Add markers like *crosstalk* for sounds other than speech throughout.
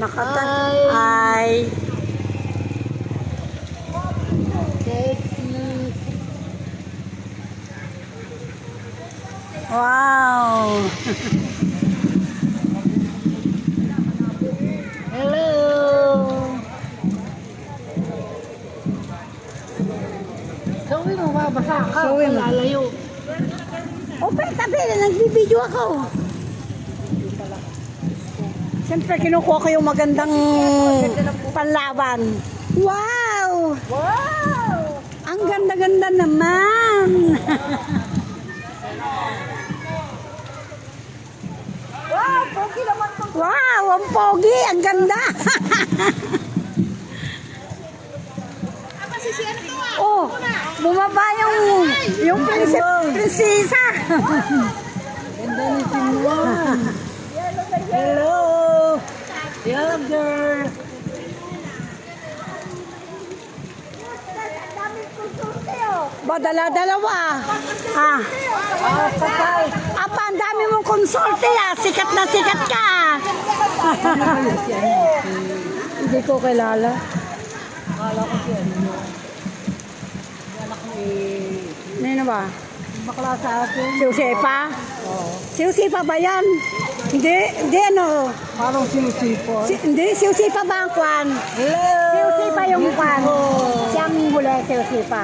Nakata. Ay. Wow. *laughs* Hello. Sabi mo, mabasa ka. Sabi mo. Lalayo. O, pero tabi, nagbibideo ako. Siyempre, kinukuha ko yung magandang panlaban. Wow! Wow! Ang ganda-ganda naman. Wow! Pogi naman wow, ang pogi, ang ganda. Ah? oh, bumaba yung yung prinsip, prinsesa. *laughs* Ganda ni. Hello. Hello, girl. ba, dala-dalawa. Ah. Ah, patay. Apa, ang dami mong konsorte ah. Sikat na sikat ka. *laughs* Hindi ko kilala. Akala ko si. Akala ko eh. Nino ba? Bakla sa akin. Si Josepa? Oo. Si Josepa ba yan? Hindi, hindi ano. Parang sinusipo. Si, hindi, si Josepa ba ang kwan? Hello. Si Josepa yung kwan. Siyang huli, si Josepa.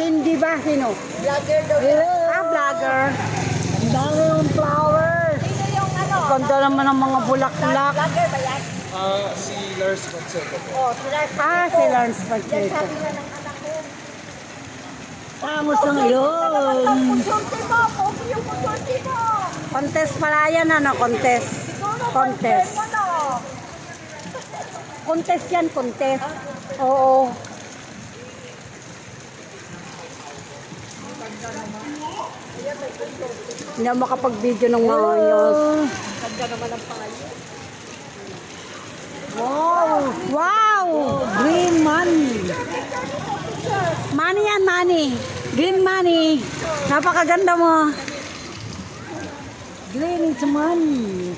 Hindi ba? Sino? Vlogger daw. Hello. Ah, vlogger. Ang dami yung flowers. Sino yung ano? Ganda naman ng mga bulaklak. Vlogger ba yan? Ah, si Lars Pacheco. Oh, sila. Ah, si Lawrence Pacheco. Sabi nga ng anak ko. Vamos na ngayon. Kusunti mo. Pogi yung kusunti mo. Contest pala yan, ano? Contest. Contest. Contest yan, contest. Oo. Hindi ako makapag-video ng mga. Ganda naman ang. Wow! Wow! Green money. Money yan, money. Green money. Napakaganda mo. Green is money.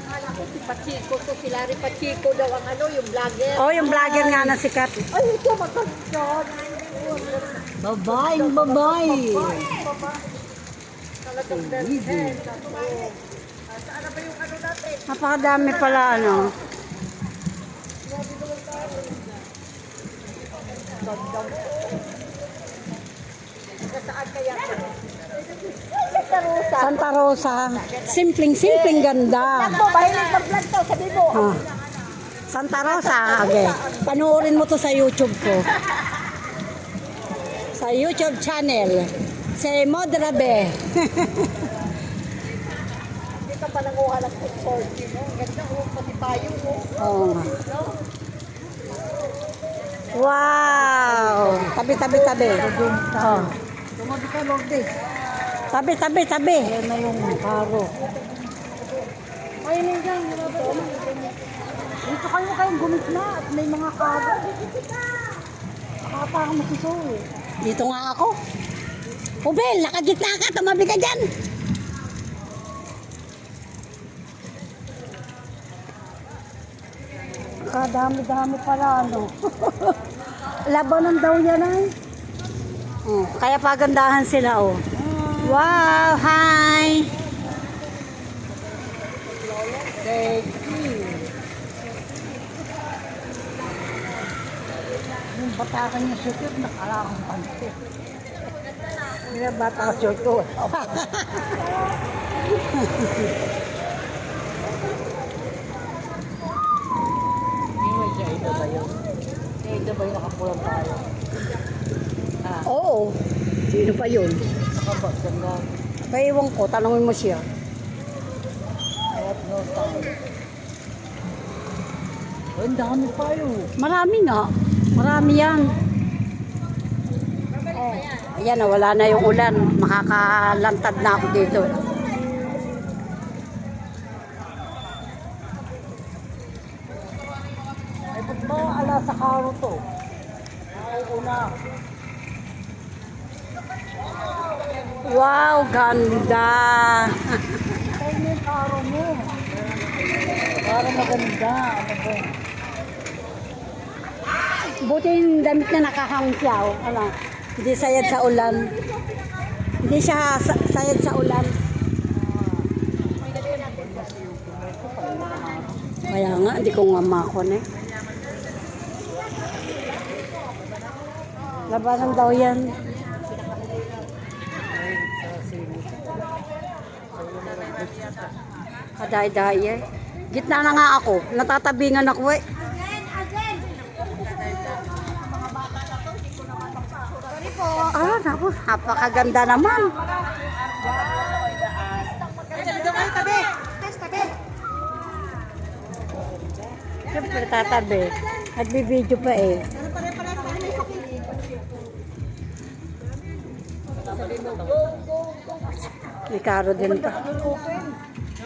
Akala ko si Pachico to, si Larry Pachico daw ang ano, yung vlogger. Oh, yung vlogger nga na sikat. Ay, ito maganda. Babae, babae. Talagang best Saan na ba yung ano natin? Napakadami pala, ano. Saan kaya? Santa Rosa. Santa Rosa. Simpleng, simpleng ganda. Ako, mahilig mag-vlog to, sabi mo. Ah. Santa Rosa, okay. Panoorin mo to sa YouTube ko. Sa YouTube channel. Si Modrabe. Hindi *laughs* ka pa nanguha ng food sorting, no? Ganda, oh, pati tayo, oh. Oo nga. Wow! Tabi, tabi, tabi. Oh. Tumabi ka, Lourdes. Tabi, tabi, tabi. Yan na yung karo. Ay, nandiyan. Dito kayo kayong gumit na at may mga karo. Akata ka masisuwi. Dito nga ako. Ubel, nakagitna ka. Tumabi ka dyan. Kadami-dami pala, ano. *laughs* Labanan daw yan ay. Oh, kaya pagandahan sila, oh. Wow, hi! Yung batakan niya sukit, nakalakang pansit. Hindi na bata ka sukit. Hindi mo siya ito ba yun? Siya ito ba yung nakapulang tayo? Ah, Oo. Sino pa yun? Nakabas ka na. Paiwan ko, tanongin mo siya. I have no time. Ang dami pa yun. Marami nga. Marami yan. Oh. Ayan, oh, wala na yung ulan. Makakalantad na ako dito. Ay, ba't ba ala sa karo to? Nauuna. Wow, ganda. Na yung karo mo. Para maganda. Ano? Buti yung damit na nakahang siya. oh. Ano, hindi sayad sa ulan. Hindi siya sa- sayad sa ulan. Kaya nga, hindi ko nga makon eh. Labanan daw yan. Kaday-day eh. Gitna na nga ako. Natatabingan ako eh. Ah, naku, napakaganda naman. Siyempre tatabi. Nagbibideo pa eh. May karo din pa.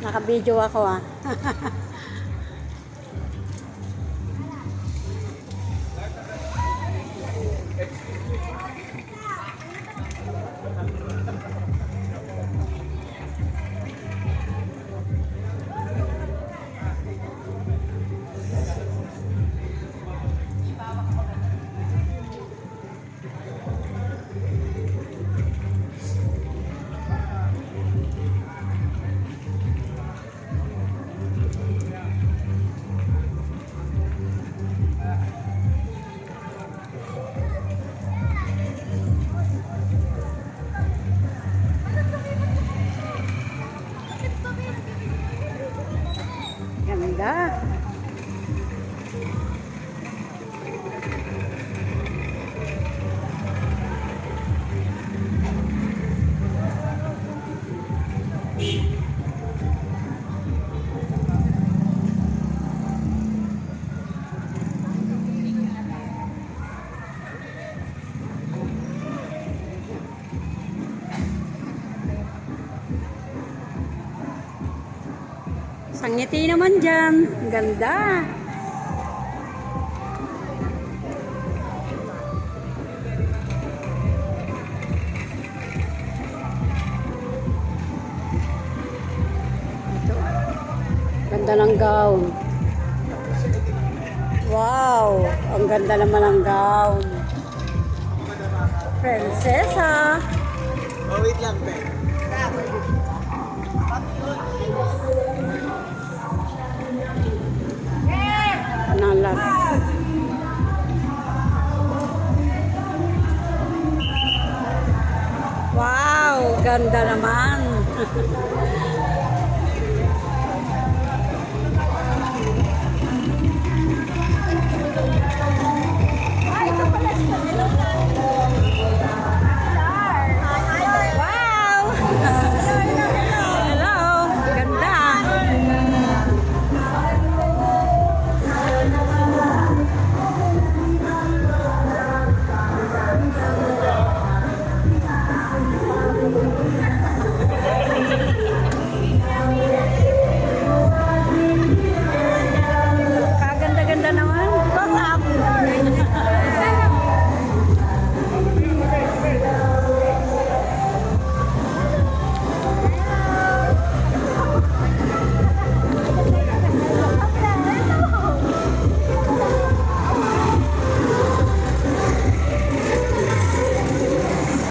Nakabideo ako ah. *laughs* Sangiti naman dyan. Ganda. Ito. Ganda ng gown. Wow! Ang ganda naman ng gown. Prinsesa. Oh, wait lang, pe. Ganda naman.